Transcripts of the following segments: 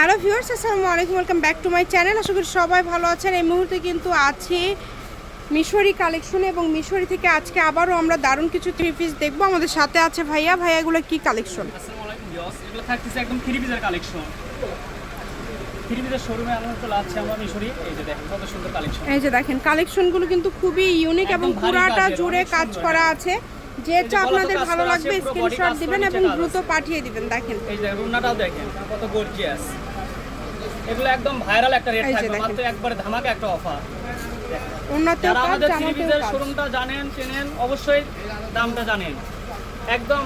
Hello viewers আসসালামু আলাইকুম welcome back to my channel. আশা করি সবাই ভালো আছেন। এই মুহূর্তে কিন্তু আছি মিশরি কালেকশন এবং মিশরি থেকে আজকে আবারও আমরা দারুণ কিছু থ্রি পিস দেখব। আমাদের সাথে আছে ভাইয়া। ভাইয়া এগুলো কি কালেকশন? এগুলো থাকতেছে একদম থ্রি পিসের এই যে দেখেন দেখেন কালেকশনগুলো কিন্তু খুবই ইউনিক এবং পুরাটা জুড়ে কাজ করা। আছে। যেটা আপনাদের ভালো লাগবে স্ক্রিনশট দিবেন এবং দ্রুত পাঠিয়ে দিবেন দেখেন। এই যে রুনাটাও দেখেন কত গর্জিয়াস এগুলো একদম ভাইরাল একটা রেট থাকবে মাত্র একবারে ধামাকা একটা অফার যারা আমাদের কাজ শোরুমটা জানেন চেনেন অবশ্যই দামটা জানেন। একদম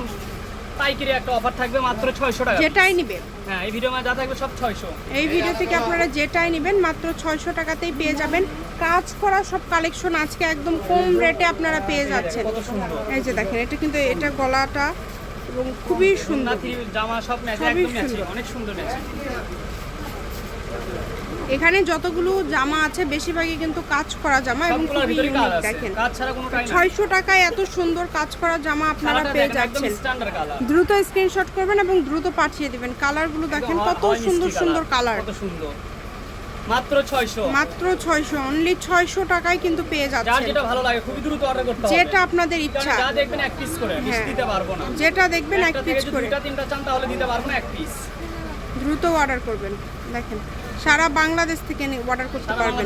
পাইকারি একটা অফার থাকবে মাত্র ছয়শো টাকা। যেটাই নিবে। হ্যাঁ এই ভিডিও যা থাকবে সব ছয়শো। এই ভিডিও থেকে আপনারা যেটাই নেবেন মাত্র ছয়শো টাকাতেই পেয়ে যাবেন। কাজ করা সব কালেকশন আজকে একদম কম রেটে আপনারা পেয়ে যাচ্ছেন। এই যে দেখেন এটা কিন্তু এটা গলাটা এবং খুবই সুন্দর। জামা সব ম্যাচ একদম ম্যাচিং। অনেক সুন্দর ম্যাচিং এখানে যতগুলো জামা আছে বেশিরভাগই কিন্তু কাজ করা জামা এবং খুবই ইউনিক দেখেন। ছয়শো টাকায় এত সুন্দর কাজ করা জামা আপনারা পেয়ে যাচ্ছেন। দ্রুত স্ক্রিনশট করবেন এবং দ্রুত পাঠিয়ে দিবেন। কালারগুলো দেখেন কত সুন্দর সুন্দর কালার মাত্র 600 মাত্র ছয়শো অনলি ছয়শো টাকায় কিন্তু পেয়ে যার যাচ্ছেন। যেটা ভালো লাগে খুবই দ্রুত অর্ডার করতে হবে। যেটা আপনাদের ইচ্ছা। যা দেখবেন এক পিস করে বেশি হ্যাঁ। দিতে পারব না। যেটা দেখবেন এক পিস করে। দুইটা তিনটা চান তাহলে দিতে পারব না এক পিস দ্রুত অর্ডার করবেন। দেখেন। সারা বাংলাদেশ থেকে অর্ডার করতে পারবেন।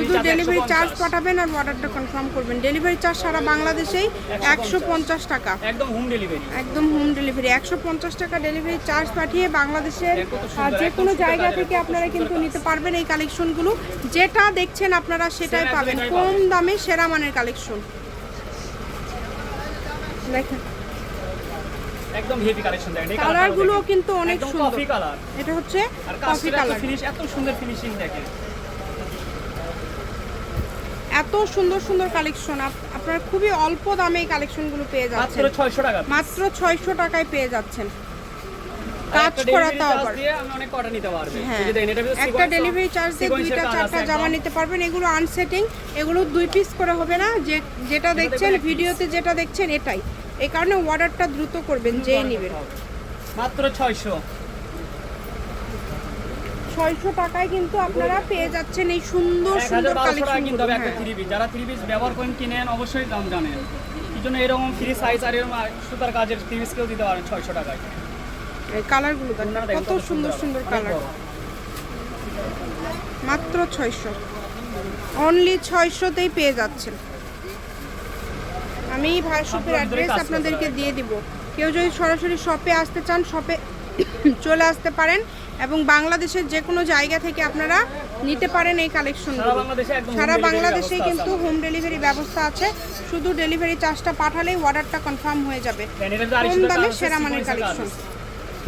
শুধু ডেলিভারি চার্জ পাঠাবেন আর অর্ডারটা কনফার্ম করবেন। ডেলিভারি চার্জ সারা বাংলাদেশেই একশো পঞ্চাশ। টাকা। একদম হোম ডেলিভারি একদম হোম ডেলিভারি একশো পঞ্চাশ টাকা ডেলিভারি চার্জ পাঠিয়ে বাংলাদেশের যে কোনো জায়গা থেকে আপনারা কিন্তু নিতে পারবেন এই কালেকশনগুলো যেটা দেখছেন আপনারা সেটাই পাবেন। কম দামে সেরা মানের কালেকশন দেখেন। একদম হেভি কালেকশন দেখেন এই কালারগুলো কিন্তু অনেক সুন্দর। কফি কালার এটা হচ্ছে কফি কালার ফিনিশ এত সুন্দর ফিনিশিং দেখেন। এত সুন্দর সুন্দর কালেকশন আপনারা খুবই অল্প দামে এই কালেকশনগুলো পেয়ে মাত্র যাচ্ছেন। 600 টাকা মাত্র ছয়শো টাকায় পেয়ে যাচ্ছেন। কাজ করা তাও আবার। অনেক কটা নিতে পারবেন। হ্যাঁ। একটা ডেলিভারি চার্জ দিয়ে দুইটা চারটা জামা নিতে পারবেন। এগুলো আনসেটিং এগুলো দুই পিস করে হবে না। যে যেটা দেখছেন ভিডিওতে যেটা দেখছেন এটাই। এই কারণে অর্ডারটা দ্রুত করবেন যেই নেবেন। মাত্র 600 ছয়শো টাকায় কিন্তু আপনারা পেয়ে যাচ্ছেন এই সুন্দর সুন্দর কালেকশন হবে একটা থ্রি পিস যারা থ্রি পিস ব্যবহার করেন কিনেন অবশ্যই দাম জানেন। এই জন্য এরকম ফ্রি সাইজ আর এরকম সুতার কাজের থ্রি পিস কেউ দিতে পারেন ছয়শো টাকায়। এই কালারগুলো কত সুন্দর সুন্দর কালার মাত্র ছয়শো। অনলি ছয়শোতেই পেয়ে যাচ্ছেন। আমি ভাইশপের আপনার অ্যাড্রেস আপনাদেরকে দিয়ে দিব। কেউ যদি সরাসরি শপে আসতে চান শপে চলে আসতে পারেন এবং বাংলাদেশের যে কোনো জায়গা থেকে আপনারা নিতে পারেন এই কালেকশনগুলো সারা বাংলাদেশে কিন্তু হোম ডেলিভারি ব্যবস্থা আছে। শুধু ডেলিভারি চার্জটা পাঠালেই অর্ডারটা কনফার্ম হয়ে যাবে। কম দামে সেরা মানের কালেকশন আছে।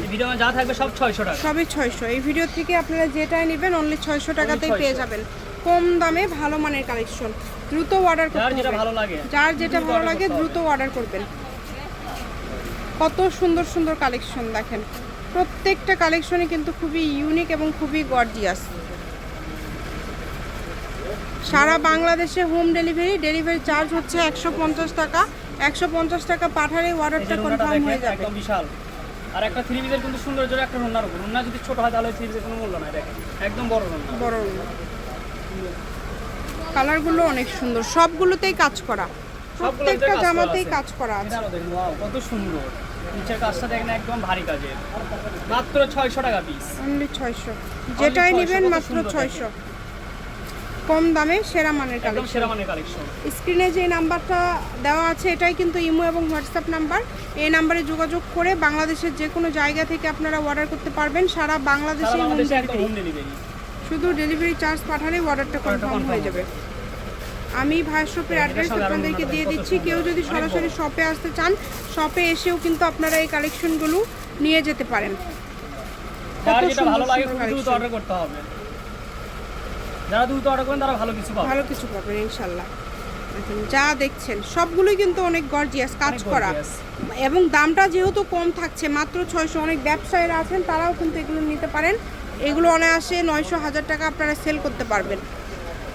এই ভিডিও যা থাকবে সব ছয়শো টাকা। সবই ছয়শো। এই ভিডিও থেকে আপনারা যেটাই নেবেন অনলি ছয়শো টাকাতেই পেয়ে যাবেন। কম দামে ভালো মানের কালেকশন দ্রুত অর্ডার করতে যেটা হবে। ভালো লাগে। যার যেটা ভালো লাগে দ্রুত অর্ডার করবেন। কত সুন্দর সুন্দর কালেকশন দেখেন। প্রত্যেকটা কালেকশনই কিন্তু খুবই ইউনিক এবং খুবই গর্জিয়াস সারা বাংলাদেশে হোম ডেলিভারি ডেলিভারি চার্জ হচ্ছে একশো পঞ্চাশ টাকা। একশো পঞ্চাশ টাকা যে অর্ডারটা কনফার্ম হয়ে যাবে। বিশাল। আর একটা থ্রি পিসের কিন্তু সুন্দর জোরে একটা রুনার উপর রুনা যদি ছোট হয় তাহলে থ্রি পিসের কোনো মূল্য নাই দেখেন। একদম বড় বড় কালারগুলো অনেক সুন্দর। সবগুলোতেই কাজ করা। প্রত্যেকটা জামাতেই কাজ করা আছে। কত সুন্দর। নিচের কাজটা দেখেন একদম ভারী কাজের। মাত্র ছয়শো টাকা পিস অনলি ছয়শো। যেটাই 600, নেবেন মাত্র সুন্দর ছয়শো। কম দামে সেরা মানের কালেকশন সেরা মানের কালেকশন স্ক্রিনে যে নাম্বারটা দেওয়া আছে এটাই কিন্তু ইমো এবং হোয়াটসঅ্যাপ নাম্বার। এই নাম্বারে যোগাযোগ করে বাংলাদেশের যে কোনো জায়গা থেকে আপনারা অর্ডার করতে পারবেন। সারা বাংলাদেশে হোম ডেলিভারি শুধু ডেলিভারি চার্জ পাঠালেই অর্ডারটা কনফার্ম হয়ে যাবে। আমি ভাই শপের এটার অ্যাড্রেস আপনাদেরকে দিয়ে দিচ্ছি। কেউ যদি সরাসরি শপে আসতে চান শপে এসেও কিন্তু আপনারা এই কালেকশনগুলো নিয়ে যেতে পারেন। যার দ্রুত। অর্ডার করেন তারা ভালো কিছু পাবে। ভালো কিছু পাবেন ইনশাল্লাহ। যা দেখছেন সবগুলোই কিন্তু অনেক গর্জিয়াস কাজ করা। এবং দামটা যেহেতু কম থাকছে মাত্র ছয়শো অনেক ব্যবসায়ীরা আছেন তারাও কিন্তু এগুলো নিতে পারেন। এগুলো অনায়াসে নয়শো হাজার টাকা আপনারা সেল করতে পারবেন।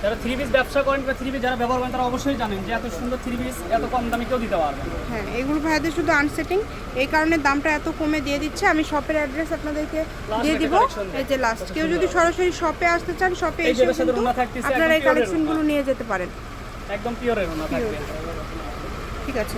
যারা থ্রি পিস ব্যবসা করেন বা থ্রি পিস যারা ব্যবহার করেন তারা অবশ্যই জানেন যে এত সুন্দর থ্রি পিস এত কম দামে কেউ দিতে পারবে হ্যাঁ এগুলো ভাইয়াদের শুধু আনসেটিং এই কারণে দামটা এত কমে দিয়ে দিচ্ছে। আমি শপের অ্যাড্রেস আপনাদেরকে দিয়ে দিব। এই যে লাস্ট কেউ যদি সরাসরি শপে আসতে চান শপে এসে কিন্তু আপনারা এই কালেকশনগুলো নিয়ে যেতে পারেন। একদম পিওরের ওনা থাকবে। ঠিক আছে।